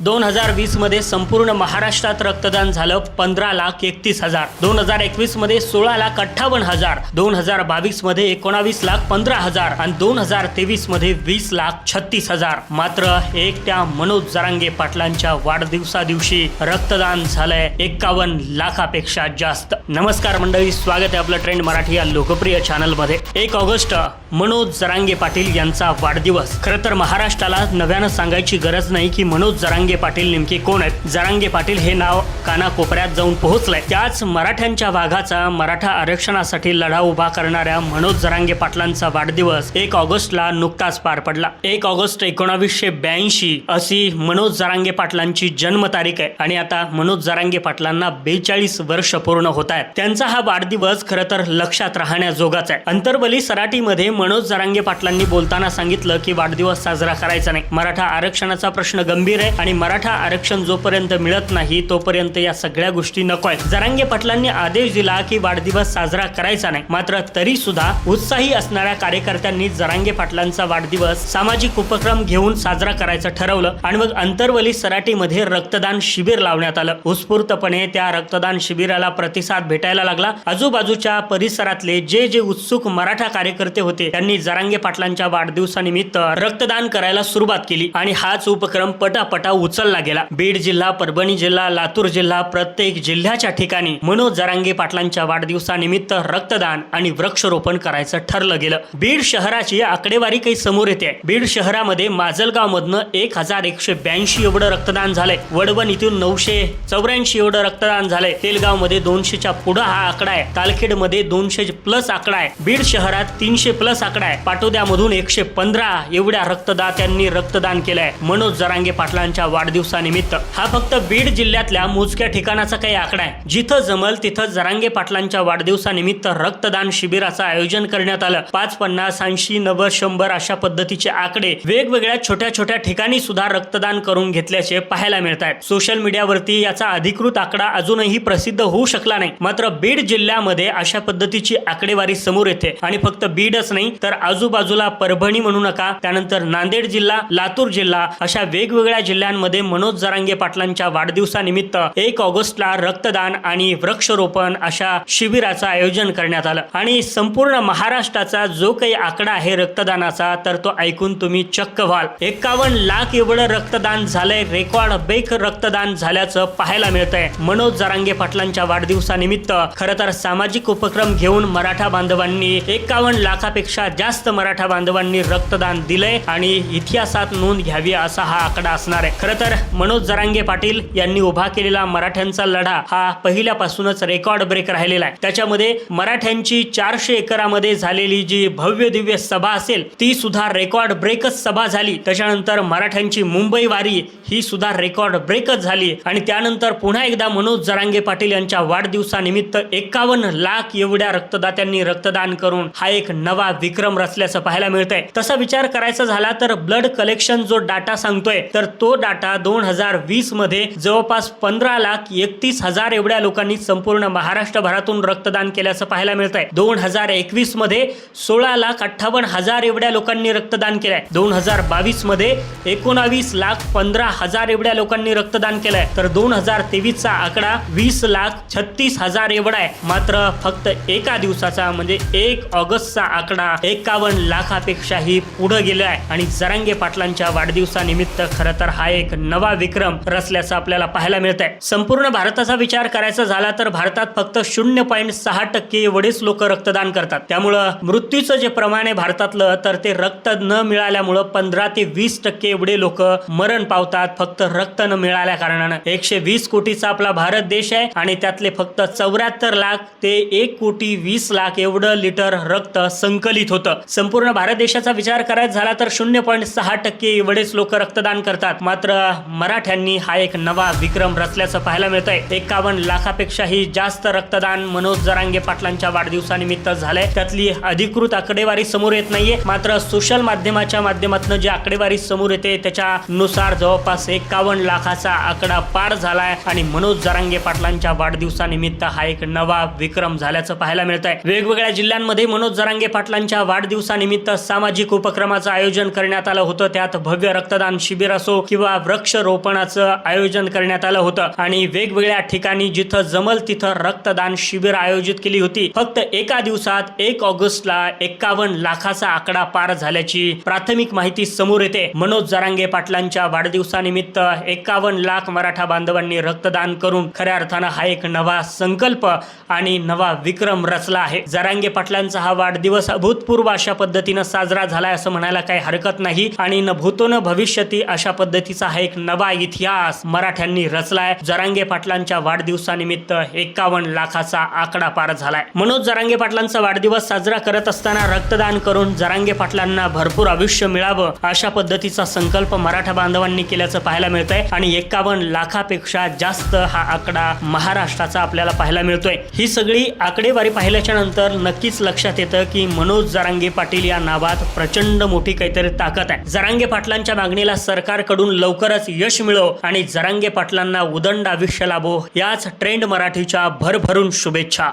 दोन हजार वीसमध्ये संपूर्ण महाराष्ट्रात रक्तदान झालं पंधरा लाख एकतीस हजार. दोन हजार एकवीसमध्ये सोळा लाख अठ्ठावन्न हजार. दोन हजार बावीसमध्ये एकोणावीस लाख पंधरा हजार. आणि दोन हजार तेवीसमध्ये वीस लाख छत्तीस हजार. मात्र एकट्या मनोज जरांगे पाटलांच्या वाढदिवसा दिवशी रक्तदान झालंय एक्कावन्न लाखापेक्षा जास्त. नमस्कार मंडळी स्वागत आहे आपलं ट्रेंड मराठी या लोकप्रिय चॅनलमध्ये. एक ऑगस्ट मनोज जरांगे पाटील यांचा वाढदिवस. खरं तर महाराष्ट्राला नव्यानं सांगायची गरज नाही की मनोज जरांगे पाटील नेमके कोण आहेत? जरांगे पाटील हे नाव कानाकोपऱ्यात जाऊन पोहोचलंय. त्याच मराठ्यांच्या वाघाचा मराठा आरक्षणासाठी लढा उभा करणाऱ्या मनोज जरांगे पाटलांचा वाढदिवस एक ऑगस्टला नुकताच पार पडला. एक ऑगस्ट एकोणावीसशे ब्याऐंशी अशी मनोज जरांगे पाटलांची जन्मतारीख आहे आणि आता मनोज जरांगे पाटलांना बेचाळीस वर्ष पूर्ण होत आहेत. त्यांचा हा वाढदिवस खरं तर लक्षात राहण्याजोगाच आहे. अंतर्बली सराटीमध्ये मनोज जरांगे पाटलांनी बोलताना सांगितलं की वाढदिवस साजरा करायचा नाही. मराठा आरक्षणाचा प्रश्न गंभीर आहे आणि मराठा आरक्षण जोपर्यंत मिळत नाही तोपर्यंत या सगळ्या गोष्टी नको आहेत. जरांगे पाटलांनी आदेश दिला की वाढदिवस साजरा करायचा नाही. मात्र तरी सुद्धा उत्साही असणाऱ्या कार्यकर्त्यांनी जरांगे पाटलांचा वाढदिवस सामाजिक उपक्रम घेऊन साजरा करायचं ठरवलं आणि मग अंतर्वली सराटीमध्ये रक्तदान शिबिर लावण्यात आलं. उत्स्फूर्तपणे त्या रक्तदान शिबिराला प्रतिसाद भेटायला लागला. आजूबाजूच्या परिसरातले जे जे उत्सुक मराठा कार्यकर्ते होते त्यांनी जरांगे पाटलांच्या वाढदिवसानिमित्त रक्तदान करायला सुरुवात केली आणि हाच उपक्रम पटापटा उचलला गेला. बीड जिल्हा परभणी जिल्हा लातूर जिल्हा प्रत्येक जिल्ह्याच्या ठिकाणी मनोज जरांगे पाटलांच्या वाढदिवसानिमित्त रक्तदान आणि वृक्षरोपण करायचं ठरलं गेलं. बीड शहराची आकडेवारी काही समोर येते. बीड शहरामध्ये माजलगाव मधनं एक हजार एकशे ब्याऐंशी एवढं रक्तदान झालंय. वडवण इथून नऊशे चौऱ्याऐंशी एवढं रक्तदान झालंय. तेलगावमध्ये दोनशेच्या पुढं हा आकडा आहे. तालखेडमध्ये दोनशे प्लस आकडा आहे. बीड शहरात तीनशे प्लस आकडा आहे. पाटोद्यामधून एकशे पंधरा एवढ्या रक्तदात्यांनी रक्तदान केलंय. मनोज जरांगे पाटलांच्या वाढदिवसानिमित्त. हा फक्त बीड जिल्ह्यातल्या मोजक्या ठिकाणाचा काही आकडा आहे. जिथं जमल तिथं जरांगे पाटलांच्या वाढदिवसानिमित्त रक्तदान शिबिराचं आयोजन करण्यात आलं. पाच पन्नास ऐंशी नव्वद शंभर अशा पद्धतीचे आकडे वेगवेगळ्या छोट्या छोट्या ठिकाणी सुद्धा रक्तदान करून घेतल्याचे पाहायला मिळत आहेत सोशल मीडियावरती याचा अधिकृत आकडा अजूनही प्रसिद्ध होऊ शकला नाही. मात्र बीड जिल्ह्यामध्ये अशा पद्धतीची आकडेवारी समोर येते. आणि फक्त बीडच नाही तर आजूबाजूला परभणी म्हणू नका. त्यानंतर नांदेड जिल्हा लातूर जिल्हा अशा वेगवेगळ्या जिल्ह्यांमध्ये मनोज जरांगे पाटलांच्या वाढदिवसानिमित्त एक ऑगस्टला रक्तदान आणि वृक्षरोपण अशा शिबिराचं आयोजन करण्यात आलं. आणि संपूर्ण महाराष्ट्राचा जो काही आकडा आहे रक्तदानाचा तर तो ऐकून तुम्ही चक्क व्हाल. एकावन्न लाख एवढं रक्तदान झालंय रेकॉर्ड बेक रक्तदान झाल्याचं पाहायला मिळतंय. मनोज जरांगे पाटलांच्या वाढदिवसानिमित्त खरं तर सामाजिक उपक्रम घेऊन मराठा बांधवांनी एकावन्न लाखापेक्षा जास्त मराठा बांधवांनी रक्तदान दिलंय आणि इतिहासात नोंद घ्यावी असा हा आकडा असणार आहे. खरं तर मनोज जरांगे पाटील यांनी उभा केलेला मराठ्यांचा लढा हा पहिल्यापासूनच रेकॉर्ड ब्रेक राहिलेला आहे. त्याच्यामध्ये मराठ्यांची चारशे एकरामध्ये झालेली जी भव्य दिव्य सभा असेल ती सुद्धा रेकॉर्ड ब्रेकच सभा झाली. त्याच्यानंतर मराठ्यांची मुंबई वारी ही सुद्धा रेकॉर्ड ब्रेकच झाली. आणि त्यानंतर पुन्हा एकदा मनोज जरांगे पाटील यांच्या वाढदिवसानिमित्त एकावन्न लाख एवढ्या रक्तदात्यांनी रक्तदान करून हा एक नवा विक्रम रचल्याचं पाहायला मिळतंय. तसा विचार करायचा झाला तर ब्लड कलेक्शन जो डाटा सांगतोय तर तो डाटा दोन हजार वीसमध्ये जवळपास पंधरा लाख एकतीस हजार एवढ्या लोकांनी संपूर्ण महाराष्ट्रभरातून रक्तदान केल्याचं पाहायला मिळत आहे दोन हजार एकवीसमध्ये सोळा लाख अठ्ठावन्न हजार एवढ्या लोकांनी रक्तदान केलंय. दोन हजार बावीसमध्ये एकोणावीस लाख पंधरा हजार एवढ्या लोकांनी रक्तदान केलंय. तर दोन हजार तेवीसचा आकडा वीस लाख छत्तीस हजार एवढा आहे. मात्र फक्त एका दिवसाचा म्हणजे एक ऑगस्टचा आकडा एकावन्न लाखापेक्षाही पुढे गेलाय. आणि जरांगे पाटलांच्या वाढदिवसानिमित्त खरं तर हा एक नवा विक्रम रचल्याचं आपल्याला पाहायला मिळत आहे संपूर्ण भारताचा विचार करायचा झाला तर भारतात फक्त शून्य पॉईंट सहा टक्के एवढेच लोक रक्तदान करतात. त्यामुळं मृत्यूचं जे प्रमाण आहे भारतातलं तर ते रक्त न मिळाल्यामुळं पंधरा ते वीस टक्के एवढे लोक मरण पावतात. फक्त रक्त न मिळाल्या कारणानं. एकशे वीस कोटीचा आपला भारत देश आहे आणि त्यातले फक्त चौऱ्याहत्तर लाख ते एक कोटी वीस लाख एवढं लिटर रक्त संकलित होतं. संपूर्ण भारत देशाचा विचार करायचा झाला तर शून्य पॉईंट सहा टक्के एवढेच लोक रक्तदान करतात. मात्र मराठ्यांनी हा एक नवा विक्रम रचल्याचं पाहायला मिळत आहे एकावन्न लाखापेक्षाही जास्त रक्तदान मनोज जरांगे पाटलांच्या वाढदिवसानिमित्त झालंय. त्यातली अधिकृत आकडेवारी समोर येत नाहीये. मात्र सोशल माध्यमाच्या माध्यमातून जी आकडेवारी समोर येते त्याच्यानुसार जवळपास एकावन्न लाखाचा आकडा पार झालाय आणि मनोज जरांगे पाटलांच्या वाढदिवसानिमित्त हा एक नवा विक्रम झाल्याचं पाहायला मिळत आहे वेगवेगळ्या जिल्ह्यांमध्ये मनोज जरांगे पाटलांच्या वाढदिवसानिमित्त सामाजिक उपक्रमाचं आयोजन करण्यात आलं होतं. त्यात भव्य रक्तदान शिबिर असो किंवा वृक्षरोपणाचं आयोजन करण्यात आलं होतं. आणि वेगवेगळ्या ठिकाणी जिथं जमल तिथं रक्तदान शिबिर आयोजित केली होती. फक्त एका दिवसात एक ऑगस्टला एकावन्न लाखाचा आकडा पार झाल्याची प्राथमिक माहिती समोर येते. मनोज जरांगे पाटलांच्या वाढदिवसानिमित्त एकावन्न लाख मराठा बांधवांनी रक्तदान करून खऱ्या अर्थानं हा एक नवा संकल्प आणि नवा विक्रम रचला आहे. जरांगे पाटलांचा हा वाढदिवस अभूतपूर्व अशा पद्धतीनं साजरा झालाय असं म्हणायला काही हरकत नाही आणि न भूतो न भविष्यती अशा पद्धतीचा हा एक नवा इतिहास मराठ्यांनी रचलाय. जरांगे पाटलांच्या वाढदिवसानिमित्त एकावन्न लाखाचा आकडा पार झालाय. मनोज जरांगे पाटलांचा वाढदिवस साजरा करत असताना रक्तदान करून जरांगे पाटलांना भरपूर आयुष्य मिळावं अशा पद्धतीचा संकल्प मराठा बांधवांनी केल्याचं पाहायला मिळतंय. आणि एकावन्न लाखापेक्षा जास्त हा आकडा महाराष्ट्राचा आपल्याला पाहायला मिळतोय. ही सगळी आकडेवारी पाहिल्याच्या नंतर नक्कीच लक्षात येतं की मनोज जरांगे पाटील या नावात प्रचंड मोठी काहीतरी ताकद आहे. जरांगे पाटलांच्या मागणीला सरकारकडून लवकर लवकरच यश मिळो आणि जरांगे पाटलांना उदंड आयुष्य लाभो. याच ट्रेंड मराठीच्या भरभरून शुभेच्छा.